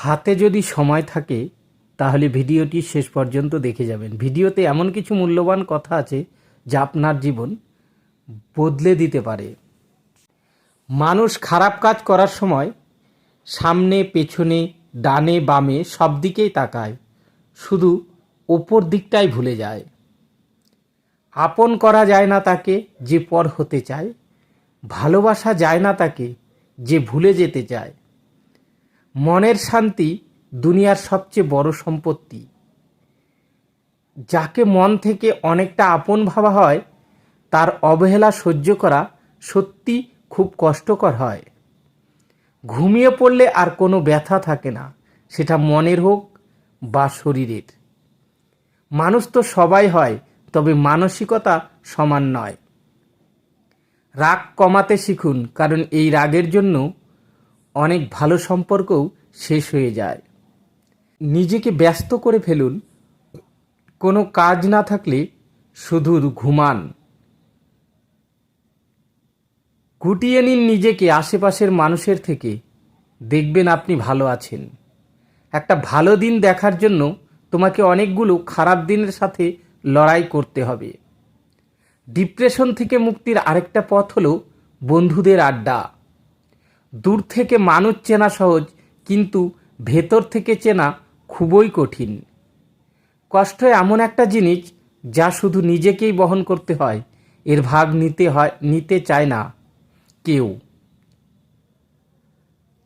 হাতে যদি সময় থাকে, তাহলে ভিডিওটি শেষ পর্যন্ত দেখে যাবেন। ভিডিওতে এমন কিছু মূল্যবান কথা আছে যা আপনার জীবন বদলে দিতে পারে। মানুষ খারাপ কাজ করার সময় সামনে, পেছনে, ডানে, বামে সব দিকেই তাকায়। শুধু ওপর দিকটাই ভুলে যায়। আপন করা যায় না তাকে যে পর হতে চায়। ভালোবাসা যায় না তাকে যে ভুলে যেতে চায়। মনের শান্তি দুনিয়ার সবচেয়ে বড় সম্পত্তি। যাকে মন থেকে অনেকটা আপন ভাবা হয়, তার অবহেলা সহ্য করা সত্যি খুব কষ্টকর হয়। ঘুমিয়ে পড়লে আর কোনো ব্যথা থাকে না, সেটা মনের হোক বা শরীরের। মানুষ তো সবাই হয়, তবে মানসিকতা সমান নয়। রাগ কমাতে শিখুন, কারণ এই রাগের জন্য অনেক ভালো সম্পর্কও শেষ হয়ে যায়। নিজেকে ব্যস্ত করে ফেলুন। কোনো কাজ না থাকলে শুধু ঘুমান। গুটিয়ে নিন নিজেকে আশেপাশের মানুষের থেকে। দেখবেন আপনি ভালো আছেন। একটা ভালো দিন দেখার জন্য তোমাকে অনেকগুলো খারাপ দিনের সাথে লড়াই করতে হবে। ডিপ্রেশন থেকে মুক্তির আরেকটা পথ হলো বন্ধুদের আড্ডা। দূর থেকে মানুষ চেনা সহজ, কিন্তু ভেতর থেকে চেনা খুবই কঠিন। কষ্ট এমন একটা জিনিস যা শুধু নিজেকেই বহন করতে হয়, এর ভাগ নিতে হয়, নিতে চায় না কেউ।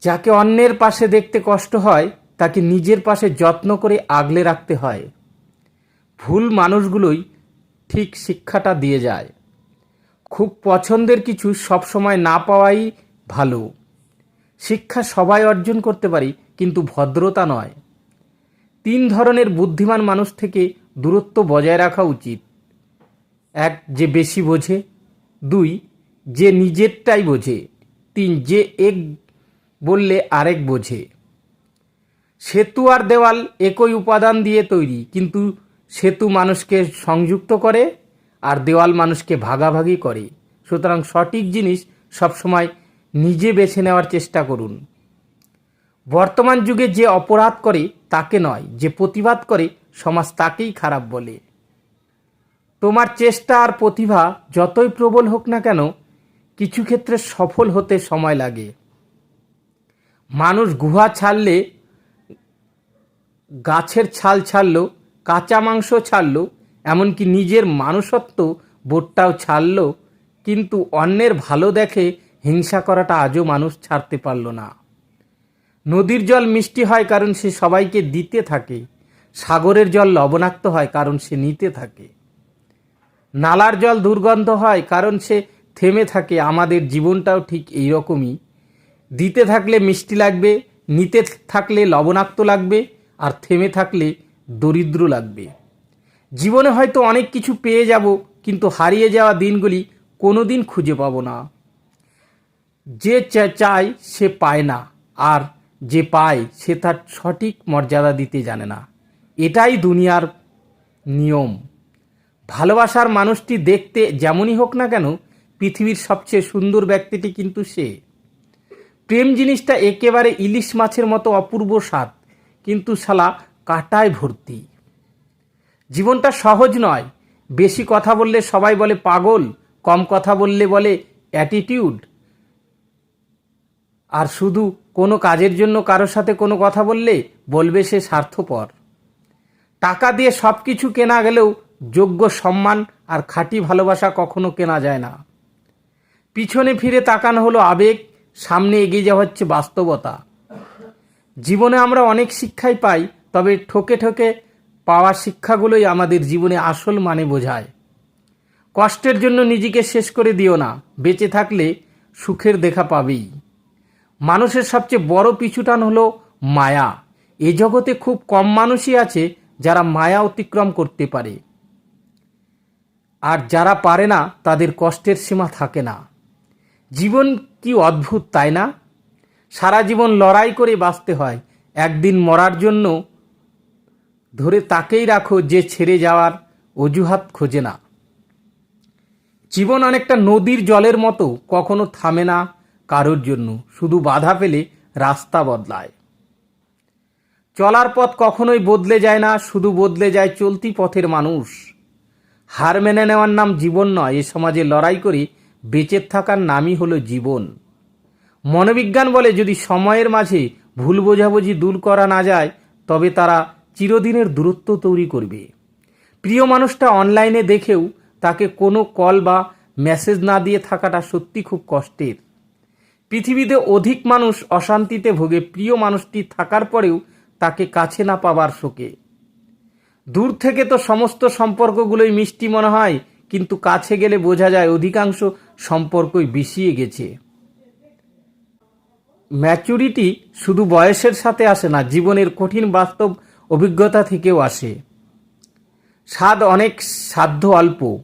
যাকে অন্যের পাশে দেখতে কষ্ট হয়, তাকে নিজের পাশে যত্ন করে আগলে রাখতে হয়। ভুল মানুষগুলোই ঠিক শিক্ষাটা দিয়ে যায়। খুব পছন্দের কিছু সবসময় না পাওয়াই ভালো। শিক্ষা সবাই অর্জন করতে পারি, কিন্তু ভদ্রতা নয়। তিন ধরনের বুদ্ধিমান মানুষ থেকে দূরত্ব বজায় রাখা উচিত। এক, যে বেশি বোঝে। দুই, যে নিজেরটাই বোঝে। তিন, যে এক বললে আরেক বোঝে। সেতু আর দেওয়াল একই উপাদান দিয়ে তৈরি, কিন্তু সেতু মানুষকে সংযুক্ত করে আর দেওয়াল মানুষকে ভাগাভাগি করে। সুতরাং সঠিক জিনিস সবসময় নিজে বেছে নেওয়ার চেষ্টা করুন। বর্তমান যুগে যে অপরাধ করে, তাকে নয়, যে প্রতিবাদ করে, সমাজ তাকেই খারাপ বলে। তোমার চেষ্টা আর প্রতিভা যতই প্রবল হোক না কেন, কিছু ক্ষেত্রে সফল হতে সময় লাগে। মানুষ গুহা ছাড়লে, গাছের ছাল ছাড়ল, কাঁচা মাংস ছাড়ল, এমনকি নিজের মানুষত্ব, বোটটাও ছাড়ল, কিন্তু অন্যের ভালো দেখে হিংসা করাটা আজও মানুষ ছাড়তে পারল না। নদীর জল মিষ্টি হয় কারণ সে সবাইকে দিতে থাকে। সাগরের জল লবণাক্ত হয় কারণ সে নিতে থাকে। নালার জল দুর্গন্ধ হয় কারণ সে থেমে থাকে। আমাদের জীবনটাও ঠিক এই রকমই দিতে থাকলে মিষ্টি লাগবে, নিতে থাকলে লবণাক্ত লাগবে, আর থেমে থাকলে দরিদ্র লাগবে। জীবনে হয়তো অনেক কিছু পেয়ে যাব, কিন্তু হারিয়ে যাওয়া দিনগুলি কোনো দিন খুঁজে পাবো না। যে চায় সে পায় না, আর যে পায় সে তার সঠিক মর্যাদা দিতে জানে না। এটাই দুনিয়ার নিয়ম। ভালোবাসার মানুষটি দেখতে যেমনই হোক না কেন, পৃথিবীর সবচেয়ে সুন্দর ব্যক্তিটি কিন্তু সে। প্রেম জিনিসটা একেবারে ইলিশ মাছের মতো অপূর্ব স্বাদ, কিন্তু শালা কাটায় ভর্তি। জীবনটা সহজ নয়। বেশি কথা বললে সবাই বলে পাগল, কম কথা বললে বলে অ্যাটিটিউড আর শুধু কোনো কাজের জন্য কারোর সাথে কোনো কথা বললে বলবে সে স্বার্থপর। টাকা দিয়ে সব কিছু কেনা গেলেও যোগ্য সম্মান আর খাঁটি ভালোবাসা কখনো কেনা যায় না। পিছনে ফিরে তাকানো হলো আবেগ, সামনে এগিয়ে যাওয়া হচ্ছে বাস্তবতা। জীবনে আমরা অনেক শিক্ষাই পাই, তবে ঠকে ঠকে পাওয়া শিক্ষাগুলোই আমাদের জীবনে আসল মানে বোঝায়। কষ্টের জন্য নিজেকে শেষ করে দিও না, বেঁচে থাকলে সুখের দেখা পাবেই। মানুষের সবচেয়ে বড় পিছুটান হলো মায়া। এ জগতে খুব কম মানুষই আছে যারা মায়া অতিক্রম করতে পারে। আর যারা পারে না, তাদের কষ্টের সীমা থাকে না। জীবন কি অদ্ভুত, তাই না? সারা জীবন লড়াই করে বাঁচতে হয়। একদিন মরার জন্য ধরে তাকেই রাখো যে ছেড়ে যাওয়ার অজুহাত খোঁজে না। জীবন অনেকটা নদীর জলের মতো, কখনো থামে না কারোর জন্য। শুধু বাধা পেলে রাস্তা বদলায়। চলার পথ কখনোই বদলে যায় না, শুধু বদলে যায় চলতি পথের মানুষ। হার মেনে নেওয়ার নাম জীবন নয়, এ সমাজে লড়াই করে বেঁচে থাকার নামই হলো জীবন। মনোবিজ্ঞান বলে, যদি সময়ের মাঝে ভুল বোঝাবুঝি দূর করা না যায়, তবে তারা চিরদিনের দূরত্ব তৈরি করবে। প্রিয় মানুষটা অনলাইনে দেখেও তাকে কোনো কল বা মেসেজ না দিয়ে থাকাটা সত্যি খুব কষ্টের। পৃথিবীতে অধিক মানুষ অশান্তিতে ভোগে প্রিয় মানুষটি থাকার পরেও তাকে কাছে না পাবার শোকে। দূর থেকে তো সমস্ত সম্পর্কগুলোই মিষ্টি মনে হয়, কিন্তু কাছে গেলে বোঝা যায় অধিকাংশ সম্পর্কই বিষিয়ে গেছে। ম্যাচুরিটি শুধু বয়সের সাথে আসে না, জীবনের কঠিন বাস্তব অভিজ্ঞতা থেকেও আসে। স্বাদ অনেক, সাধ্য অল্প।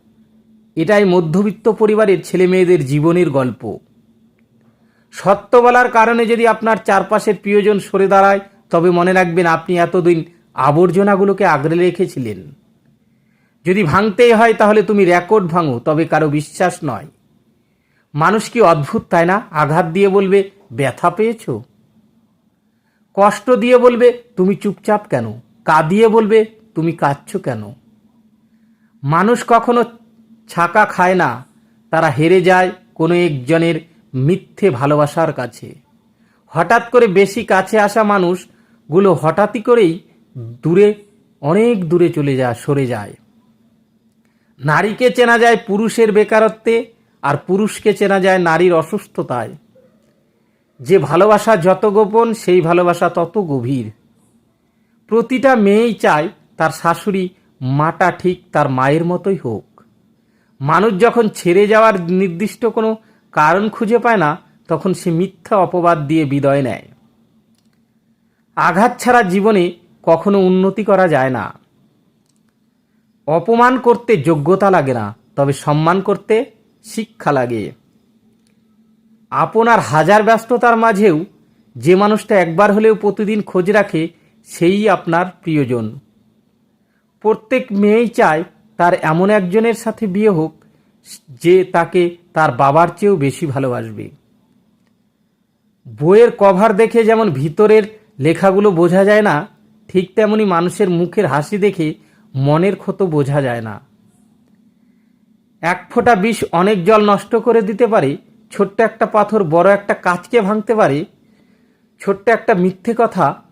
এটাই মধ্যবিত্ত পরিবারের ছেলে মেয়েদের জীবনের গল্প। সত্য বলার কারণে যদি আপনার চারপাশের প্রিয়জন সরে দাঁড়ায়, তবে মনে রাখবেন আপনি এতদিন আবর্জনাগুলোকে আগলে রেখেছিলেন। যদি ভাঙতেই হয়, তাহলে তুমি রেকর্ড ভাঙো, তবে কারও বিশ্বাস নয়। মানুষ কি অদ্ভুত, তাই না? আঘাত দিয়ে বলবে, ব্যথা পেয়েছ? কষ্ট দিয়ে বলবে, তুমি চুপচাপ কেন? কাঁদিয়ে বলবে, তুমি কাঁদছ কেন? মানুষ কখনো ছাকা খায় না। তারা হেরে যায় কোনো একজনের মিথ্যে ভালোবাসার কাছে। হঠাৎ করে বেশি কাছে আসা মানুষগুলো হঠাৎই করেই দূরে, অনেক দূরে চলে যায় সরে যায়। নারীকে চেনা যায় পুরুষের বেকারত্বে আর পুরুষকে চেনা যায় নারীর অসুস্থতায়। যে ভালোবাসা যত গোপন, সেই ভালোবাসা তত গভীর। প্রতিটা মেয়েই চায় তার শাশুড়ি মাটা ঠিক তার মায়ের মতোই হোক। মানুষ যখন ছেড়ে যাওয়ার নির্দিষ্ট কোনো কারণ খুঁজে পায় না, তখন সে মিথ্যা অপবাদ দিয়ে বিদয় নেয়। আঘাত ছাড়া জীবনে কখনো উন্নতি করা যায় না। অপমান করতে যোগ্যতা লাগে না, তবে সম্মান করতে শিক্ষা লাগে। আপনার হাজার ব্যস্ততার মাঝেও যে মানুষটা একবার হলেও প্রতিদিন খোঁজ রাখে, সেই আপনার প্রিয়জন। প্রত্যেক মেয়েই চায় তার এমন একজনের সাথে বিয়ে হোক যে তাকে তার বাবার চেয়েও বেশি ভালোবাসবে। বইয়ের কভার দেখে যেমন ভিতরের লেখাগুলো বোঝা যায় না, ঠিক তেমনি মানুষের মুখের হাসি দেখে মনের ক্ষত বোঝা যায় না। এক ফোঁটা বিষ অনেক জল নষ্ট করে দিতে পারে, ছোট্ট একটা পাথর বড় একটা কাচকে ভাঙতে পারে, ছোট্ট একটা মিথ্যে কথা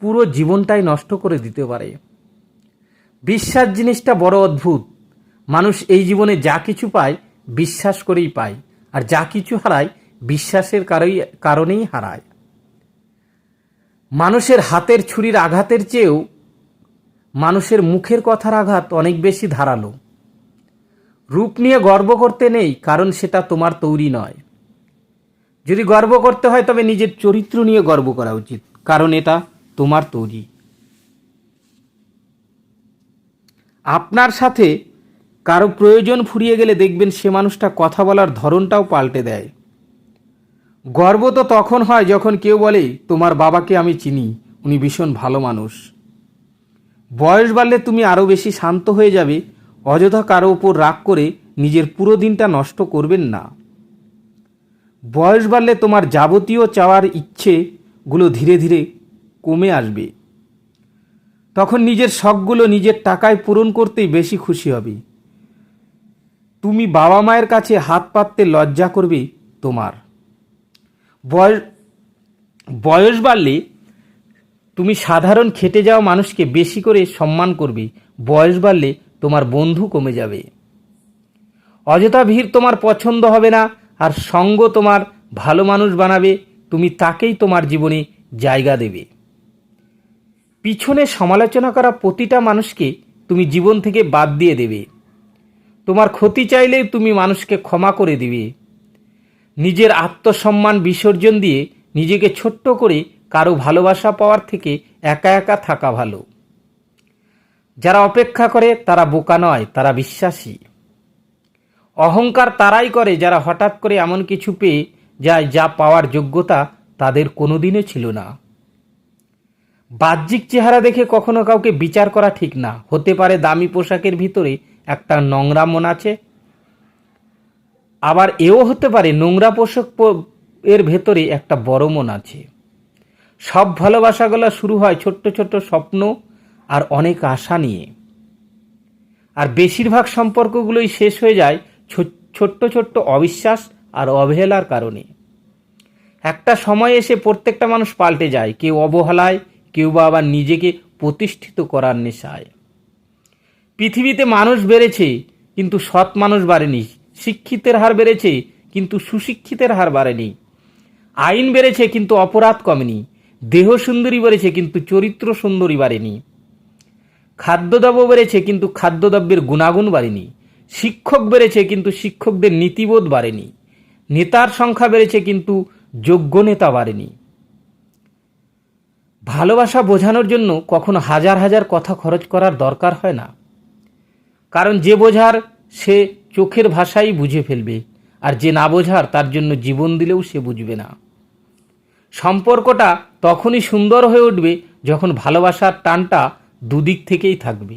পুরো জীবনটাই নষ্ট করে দিতে পারে। বিশ্বাস জিনিসটা বড় অদ্ভুত। মানুষ এই জীবনে যা কিছু পায় বিশ্বাস করেই পায়, আর যা কিছু হারায় বিশ্বাসের কারণেই হারায়। মানুষের হাতের ছুরির আঘাতের চেয়েও মানুষের মুখের কথার আঘাত অনেক বেশি ধারালো। রূপ নিয়ে গর্ব করতে নেই, কারণ সেটা তোমার তৈরি নয়। যদি গর্ব করতে হয়, তবে নিজের চরিত্র নিয়ে গর্ব করা উচিত, কারণ এটা তোমার তৈরি। আপনার সাথে কারও প্রয়োজন ফুরিয়ে গেলে দেখবেন সে মানুষটা কথা বলার ধরনটাও পাল্টে দেয়। গর্ব তো তখন হয় যখন কেউ বলে, তোমার বাবাকে আমি চিনি, উনি ভীষণ ভালো মানুষ। বয়স বাড়লে তুমি আরও বেশি শান্ত হয়ে যাবে, অযথা কারও উপর রাগ করে নিজের পুরো দিনটা নষ্ট করবেন না। বয়স বাড়লে তোমার যাবতীয় চাওয়ার ইচ্ছেগুলো ধীরে ধীরে কমে আসবে। তখন নিজের শখগুলো নিজের টাকায় পূরণ করতেই বেশি খুশি হবে। তুমি বাবা মায়ের কাছে হাত পাততে লজ্জা করবে তোমার। বয়স বয়স বাড়লে তুমি সাধারণ খেটে যাওয়া মানুষকে বেশি করে সম্মান করবে। বয়স বাড়লে তোমার বন্ধু কমে যাবে। অযথা ভিড় তোমার পছন্দ হবে না, আর সঙ্গ তোমার ভালো মানুষ বানাবে। তুমি তাকেই তোমার জীবনে জায়গা দেবে। পিছনে সমালোচনা করা প্রতিটা মানুষকে তুমি জীবন থেকে বাদ দিয়ে দেবে। তোমার ক্ষতি চাইলেই তুমি মানুষকে ক্ষমা করে দিবে। নিজের আত্মসম্মান বিসর্জন দিয়ে নিজেকে ছোট্ট করে কারও ভালোবাসা পাওয়ার থেকে একা একা থাকা ভালো। যারা অপেক্ষা করে, তারা বোকা নয়, তারা বিশ্বাসী। অহংকার তারাই করে, যারা হঠাৎ করে এমন কিছু পেয়ে যায় যা পাওয়ার যোগ্যতা তাদের কোনোদিনও ছিল না। বাহ্যিক চেহারা দেখে কখনো কাউকে বিচার করা ঠিক না। হতে পারে দামি পোশাকের ভিতরে একটা নোংরা মন আছে। আবার এও হতে পারে নোংরা পোশাক প- এর ভেতরে একটা বড় মন আছে। সব ভালোবাসাগুলো শুরু হয় ছোট্ট ছোট্ট স্বপ্ন আর অনেক আশা নিয়ে। আর বেশিরভাগ সম্পর্কগুলোই শেষ হয়ে যায় ছোট্ট ছোট্ট অবিশ্বাস আর অবহেলার কারণে। একটা সময় এসে প্রত্যেকটা মানুষ পাল্টে যায়, কেউ অবহেলায়, কেউ বা আবার নিজেকে প্রতিষ্ঠিত করার নেশায়। পৃথিবীতে মানুষ বেড়েছে, কিন্তু সৎ মানুষ বাড়েনি। শিক্ষিতের হার বেড়েছে, কিন্তু সুশিক্ষিতের হার বাড়েনি। আইন বেড়েছে, কিন্তু অপরাধ কমেনি। দেহ সুন্দরী বেড়েছে, কিন্তু চরিত্র সুন্দরী বাড়েনি। খাদ্যদ্রব্য বেড়েছে, কিন্তু খাদ্যদ্রব্যের গুণাগুণ বাড়েনি। শিক্ষক বেড়েছে, কিন্তু শিক্ষকদের নীতিবোধ বাড়েনি। নেতার সংখ্যা বেড়েছে, কিন্তু যোগ্য নেতা বাড়েনি। ভালোবাসা বোঝানোর জন্য কখনো হাজার হাজার কথা খরচ করার দরকার হয় না। কারণ যে বোঝার সে চোখের ভাষাই বুঝে ফেলবে, আর যে না বোঝার তার জন্য জীবন দিলেও সে বুঝবে না। সম্পর্কটা তখনই সুন্দর হয়ে উঠবে যখন ভালোবাসার টানটা দুদিক থেকেই থাকবে।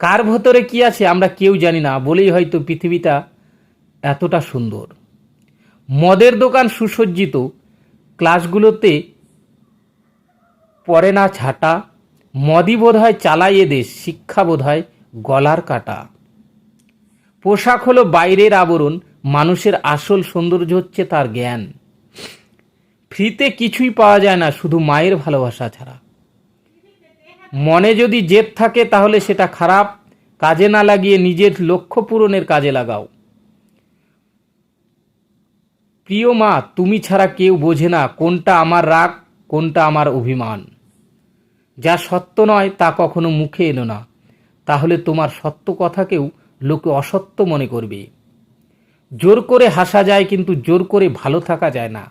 কার ভেতরে কি আছে আমরা কেউ জানি না, বলেই হয়তো পৃথিবীটা এতটা সুন্দর। মদের দোকান সুসজ্জিত, ক্লাসগুলোতে পড়ে না ছাটা, মদই বোধ হয় চালাই এ দেশ, শিক্ষা বোধ হয় গলার কাটা। পোশাক হলো বাইরের আবরণ, মানুষের আসল সৌন্দর্য হচ্ছে তার জ্ঞান। ফ্রিতে কিছুই পাওয়া যায় না, শুধু মায়ের ভালোবাসা ছাড়া। মনে যদি জেদ থাকে তাহলে সেটা খারাপ, কাজে না লাগিয়ে নিজের লক্ষ্য পূরণের কাজে লাগাও। প্রিয় মা, তুমি ছাড়া কেউ বোঝে না কোনটা আমার রাগ, কোনটা আমার অভিমান। যা সত্য নয় তা কখনো মুখে এলো না। তাহলে তোমার সত্য কথাকেও লোকে অসত্য মনে করবে। জোর করে হাসা যায় কিন্তু জোর করে ভালো থাকা যায় না।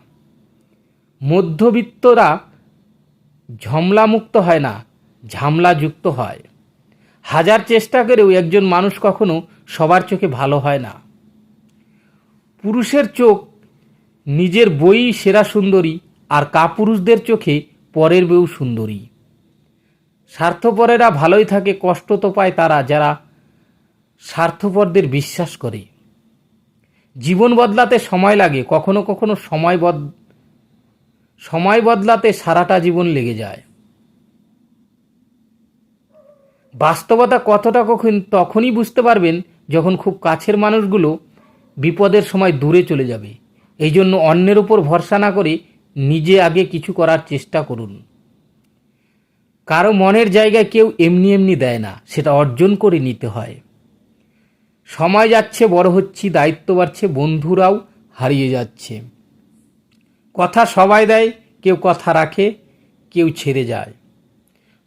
মধ্যবিত্তরা ঝমলামুক্ত হয় না, ঝামলাযুক্ত হয়। হাজার চেষ্টা করেও একজন মানুষ কখনো সবার চোখে ভালো হয় না। পুরুষের চোখ নিজের বই সেরা সুন্দরী আর কাপুরুষদের চোখে পরের বউ সুন্দরী। স্বার্থপরেরা ভালোই থাকে, কষ্ট তো পায় তারা, যারা স্বার্থপরদের বিশ্বাস করে। জীবন বদলাতে সময় লাগে, কখনো কখনো সময় বদ, সময় বদলাতে সারাটা জীবন লেগে যায়। বাস্তবতা কতটা কখন, তখনই বুঝতে পারবেন যখন খুব কাছের মানুষগুলো বিপদের সময় দূরে চলে যাবে। এই জন্য অন্যের উপর ভরসা না করে নিজে আগে কিছু করার চেষ্টা করুন। কারও মনের জায়গায় কেউ এমনি এমনি দেয় না, সেটা অর্জন করে নিতে হয়। সময় যাচ্ছে, বড় হচ্ছি, দায়িত্ব বাড়ছে, বন্ধুরাও হারিয়ে যাচ্ছে। কথা সবাই দেয়, কেউ কথা রাখে, কেউ ছেড়ে যায়।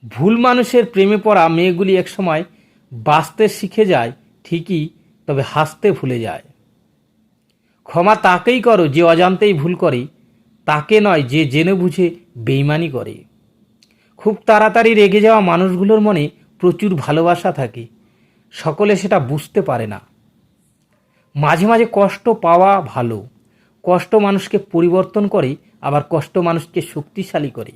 ভুল মানুষের প্রেমে পড়া মেয়েগুলি একসময় বাঁচতে শিখে যায়, ঠিকই, তবে হাসতে ভুলে যায়। ক্ষমা তাকেই করো, যে অজান্তেই ভুল করে, তাকে নয়, যে জেনে বুঝে বেইমানি করে। খুব তাড়াতাড়ি রেগে যাওয়া মানুষগুলোর মনে প্রচুর ভালোবাসা থাকে। সকলে সেটা বুঝতে পারে না। মাঝে মাঝে কষ্ট পাওয়া ভালো। কষ্ট মানুষকে পরিবর্তন করে, আবার কষ্ট মানুষকে শক্তিশালী করে।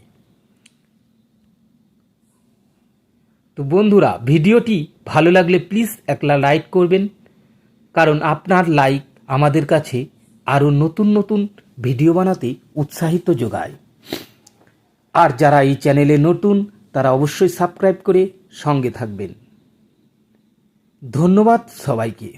তো বন্ধুরা, ভিডিওটি ভালো লাগলে প্লিজ একলা লাইক করবেন। কারণ আপনার লাইক আমাদের কাছে আরও নতুন নতুন ভিডিও বানাতে উৎসাহিত যোগায়। আর যারা এই চ্যানেলে নতুন তারা অবশ্যই সাবস্ক্রাইব করে সঙ্গে থাকবেন। ধন্যবাদ সবাইকে।